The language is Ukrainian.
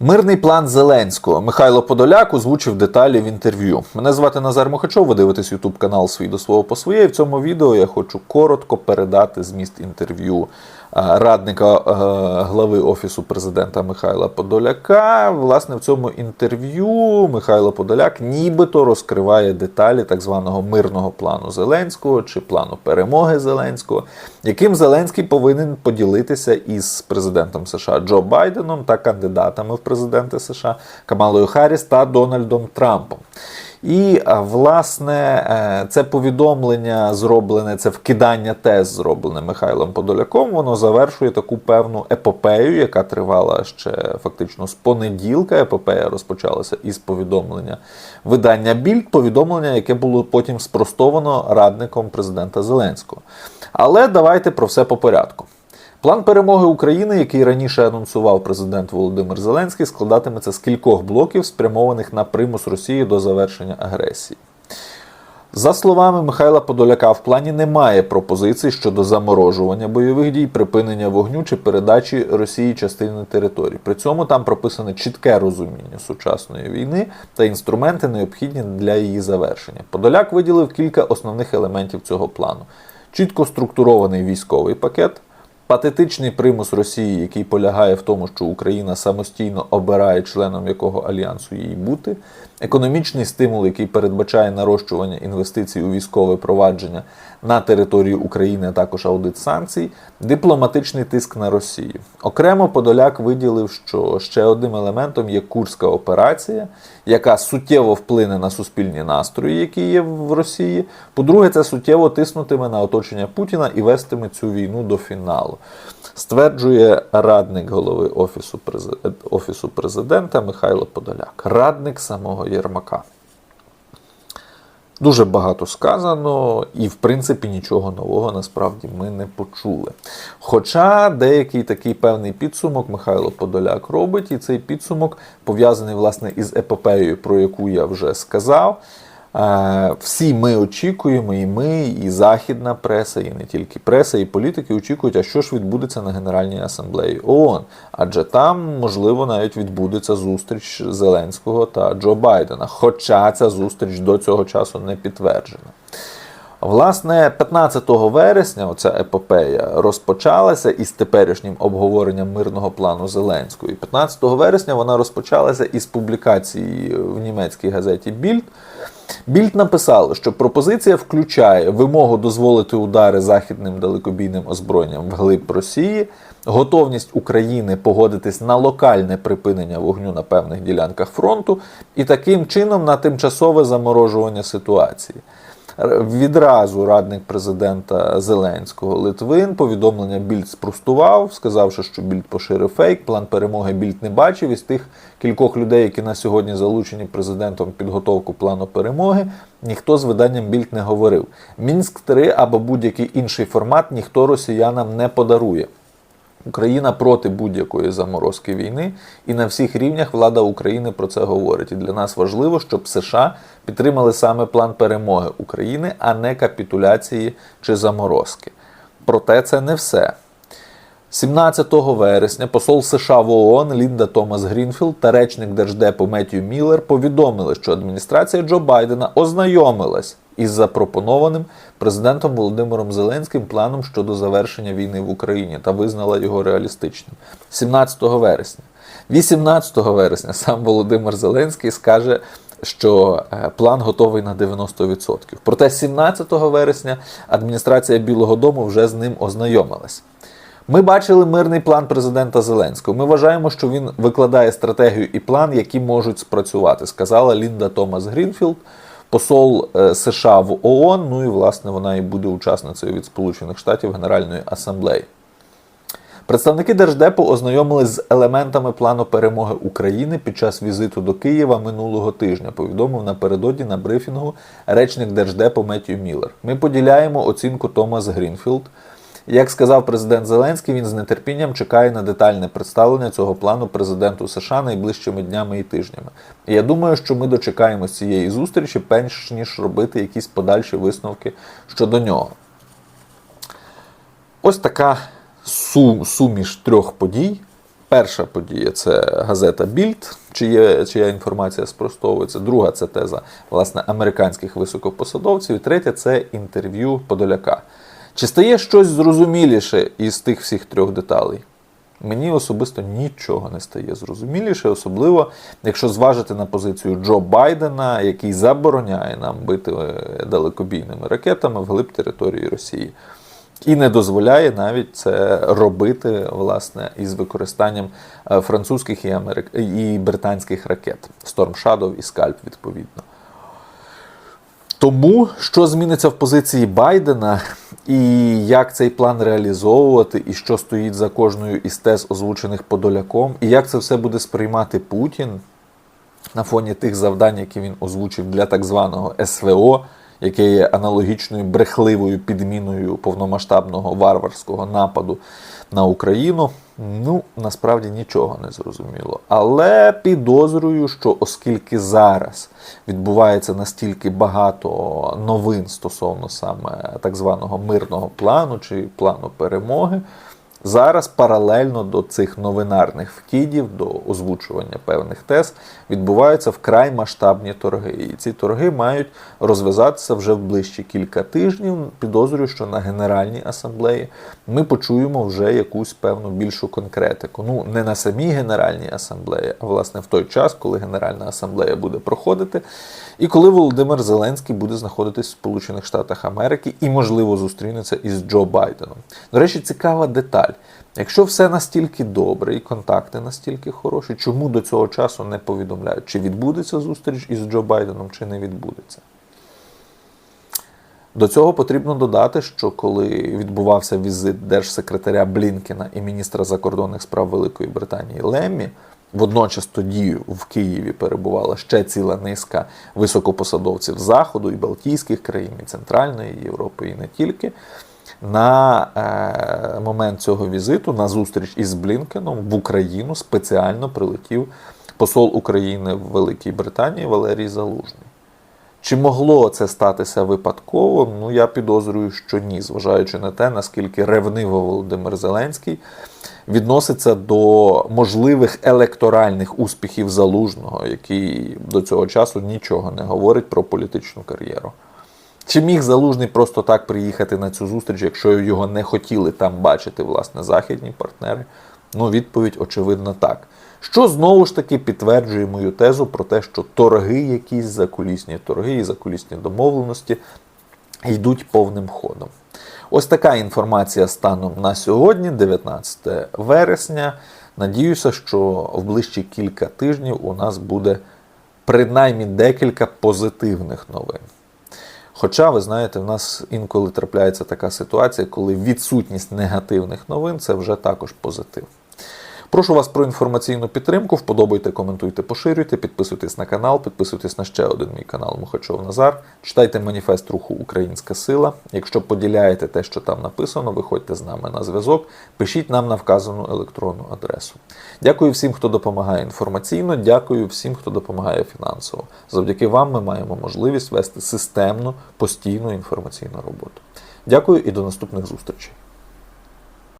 Мирний план Зеленського Михайло Подоляк озвучив деталі в інтерв'ю. Мене звати Назар Мухачов. Ви дивитесь Ютуб канал Свій до свого по своє. І в цьому відео я хочу коротко передати зміст інтерв'ю радника е, глави офісу президента Михайла Подоляка. Власне, в цьому інтерв'ю Михайло Подоляк нібито розкриває деталі так званого мирного плану Зеленського чи плану перемоги Зеленського, яким Зеленський повинен поділитися із президентом США Джо Байденом та кандидатами в президенти США Камалою Харріс та Дональдом Трампом. І власне е, це повідомлення зроблене, це вкидання тез, зроблене Михайлом Подоляком. Воно завершує таку певну епопею, яка тривала ще фактично з понеділка. Епопея розпочалася із повідомлення видання Більд, повідомлення, яке було потім спростовано радником президента Зеленського. Але давайте про все по порядку. План перемоги України, який раніше анонсував президент Володимир Зеленський, складатиметься з кількох блоків, спрямованих на примус Росії до завершення агресії. За словами Михайла Подоляка, в плані немає пропозицій щодо заморожування бойових дій, припинення вогню чи передачі Росії частини територій. При цьому там прописане чітке розуміння сучасної війни та інструменти, необхідні для її завершення. Подоляк виділив кілька основних елементів цього плану: чітко структурований військовий пакет. Патетичний примус Росії, який полягає в тому, що Україна самостійно обирає членом якого альянсу їй бути, економічний стимул, який передбачає нарощування інвестицій у військове провадження на території України, а також аудит санкцій, дипломатичний тиск на Росію. Окремо Подоляк виділив, що ще одним елементом є Курська операція, яка суттєво вплине на суспільні настрої, які є в Росії. По-друге, це суттєво тиснутиме на оточення Путіна і вестиме цю війну до фіналу. Стверджує радник голови Офісу, Офісу президента Михайло Подоляк, радник самого Єрмака. Дуже багато сказано, і в принципі нічого нового насправді ми не почули. Хоча деякий такий певний підсумок Михайло Подоляк робить, і цей підсумок пов'язаний власне із епопеєю, про яку я вже сказав. Е, Всі ми очікуємо, і ми, і західна преса, і не тільки преса, і політики очікують, а що ж відбудеться на Генеральній асамблеї ООН. Адже там, можливо, навіть відбудеться зустріч Зеленського та Джо Байдена. Хоча ця зустріч до цього часу не підтверджена. Власне, 15 вересня оця епопея розпочалася із теперішнім обговоренням мирного плану Зеленського. І 15 вересня вона розпочалася із публікації в німецькій газеті Більд. Більд написали, що пропозиція включає вимогу дозволити удари західним далекобійним озброєнням вглиб Росії, готовність України погодитись на локальне припинення вогню на певних ділянках фронту і таким чином на тимчасове заморожування ситуації. Відразу радник президента Зеленського Литвин повідомлення Більд спростував, сказавши, що Більд поширив фейк. План перемоги Більд не бачив. Із тих кількох людей, які на сьогодні залучені президентом підготовку плану перемоги, ніхто з виданням Більд не говорив. Мінськ 3 або будь-який інший формат ніхто росіянам не подарує. Україна проти будь-якої заморозки війни, і на всіх рівнях влада України про це говорить. І для нас важливо, щоб США підтримали саме план перемоги України, а не капітуляції чи заморозки. Проте це не все. 17 вересня посол США в ООН Лінда Томас Грінфілд та речник Держдепу Меттью Міллер повідомили, що адміністрація Джо Байдена ознайомилась із запропонованим президентом Володимиром Зеленським планом щодо завершення війни в Україні та визнала його реалістичним. 17 вересня. 18 вересня сам Володимир Зеленський скаже, що е, план готовий на 90%. Проте 17 вересня адміністрація Білого Дому вже з ним ознайомилась. Ми бачили мирний план президента Зеленського. Ми вважаємо, що він викладає стратегію і план, які можуть спрацювати, сказала Лінда Томас Грінфілд, посол е, США в ООН. Ну і власне вона і буде учасницею від Сполучених Штатів Генеральної асамблеї. Представники Держдепу ознайомились з елементами плану перемоги України під час візиту до Києва минулого тижня. Повідомив напередодні на брифінгу речник Держдепу Меттью Міллер. Ми поділяємо оцінку Томас Грінфілд. Як сказав президент Зеленський, він з нетерпінням чекає на детальне представлення цього плану президенту США найближчими днями і тижнями. І я думаю, що ми дочекаємось цієї зустрічі, перш ніж робити якісь подальші висновки щодо нього. Ось така сум, суміш трьох подій. Перша подія це газета Більд, чиє, чия інформація спростовується. Друга це теза власне американських високопосадовців. І третя це інтерв'ю Подоляка. Чи стає щось зрозуміліше із тих всіх трьох деталей? Мені особисто нічого не стає зрозуміліше, особливо якщо зважити на позицію Джо Байдена, який забороняє нам бити е, далекобійними ракетами вглиб території Росії. І не дозволяє навіть це робити власне із використанням е, французьких і, америк... і британських ракет Storm Shadow і Scalp, відповідно. Тому що зміниться в позиції Байдена, і як цей план реалізовувати, і що стоїть за кожною із тез, озвучених Подоляком, і як це все буде сприймати Путін на фоні тих завдань, які він озвучив для так званого СВО, яке є аналогічною брехливою підміною повномасштабного варварського нападу на Україну. Ну, насправді нічого не зрозуміло. Але підозрюю, що оскільки зараз відбувається настільки багато новин стосовно саме так званого мирного плану чи плану перемоги, зараз паралельно до цих новинарних вкидів, до озвучування певних тез, відбуваються вкрай масштабні торги. І ці торги мають розв'язатися вже в ближчі кілька тижнів. Підозрюю, що на Генеральній асамблеї ми почуємо вже якусь певну більшу конкретику. Ну, не на самій Генеральній асамблеї, а власне в той час, коли Генеральна асамблея буде проходити, і коли Володимир Зеленський буде знаходитись в Сполучених Штатах Америки і, можливо, зустрінеться із Джо Байденом. До речі, цікава деталь. Якщо все настільки добре і контакти настільки хороші, чому до цього часу не повідомляють, чи відбудеться зустріч із Джо Байденом, чи не відбудеться? До цього потрібно додати, що коли відбувався візит держсекретаря Блінкена і міністра закордонних справ Великої Британії Леммі, водночас тоді в Києві перебувала ще ціла низка високопосадовців Заходу і Балтійських країн, і Центральної Європи, і не тільки. На е, момент цього візиту, на зустріч із Блінкеном в Україну спеціально прилетів посол України в Великій Британії Валерій Залужний. Чи могло це статися випадково? Ну, я підозрюю, що ні, зважаючи на те, наскільки ревниво Володимир Зеленський відноситься до можливих електоральних успіхів залужного, який до цього часу нічого не говорить про політичну кар'єру. Чи міг залужний просто так приїхати на цю зустріч, якщо його не хотіли там бачити власне західні партнери? Ну, відповідь очевидно так. Що знову ж таки підтверджує мою тезу про те, що торги, якісь закулісні торги і закулісні домовленості йдуть повним ходом. Ось така інформація станом на сьогодні, 19 вересня. Надіюся, що в ближчі кілька тижнів у нас буде принаймні декілька позитивних новин. Хоча, ви знаєте, в нас інколи трапляється така ситуація, коли відсутність негативних новин це вже також позитив. Прошу вас про інформаційну підтримку. Вподобайте, коментуйте, поширюйте, підписуйтесь на канал, підписуйтесь на ще один мій канал Мухачов Назар. Читайте маніфест руху Українська Сила. Якщо поділяєте те, що там написано, виходьте з нами на зв'язок, пишіть нам на вказану електронну адресу. Дякую всім, хто допомагає інформаційно. Дякую всім, хто допомагає фінансово. Завдяки вам ми маємо можливість вести системну, постійну інформаційну роботу. Дякую і до наступних зустрічей.